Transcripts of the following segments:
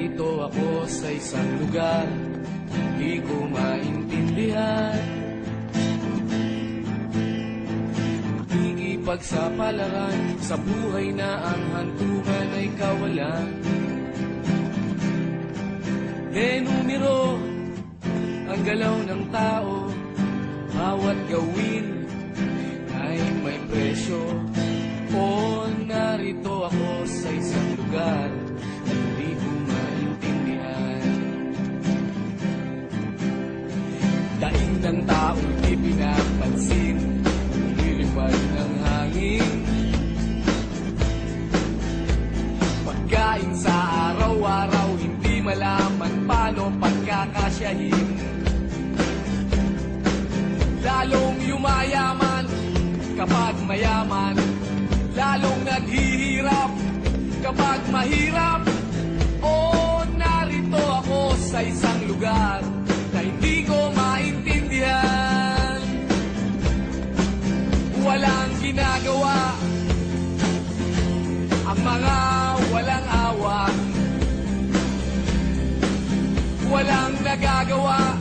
Narito ako sa isang lugar Di ko maintindihan. Ikipagsapalaran Sa buhay na ang hantungan ay kawalan. De numero Ang galaw ng tao Bawat gawin Ay may presyo ng taong di pinapansin Nilipad ng hangin. Pagkain sa araw-araw Hindi malaman paano pagkakasyahin. Lalong yumayaman kapag mayaman. Lalong naghihirap kapag mahirap Walang ginagawa. Ang mga walang awa. Walang nagagawa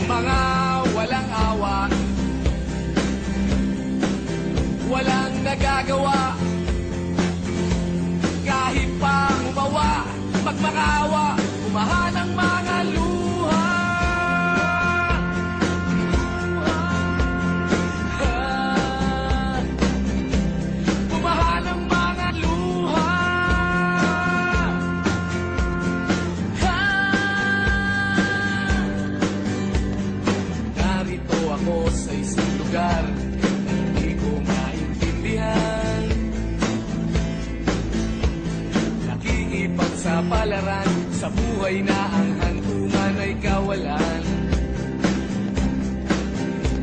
ang mga walang awa. Walang nagagawa. Kahit pa umawa, magmakaawa lugar Hindi ko maintindihan Nakikipat sa palaran Sa buhay na ang hantungan ay kawalan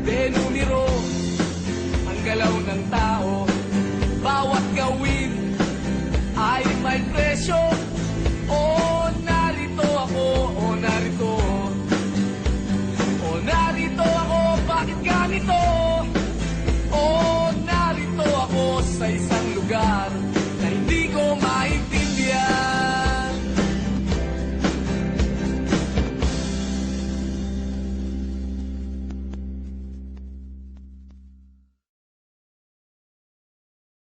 Denumiro Ang galaw ng tao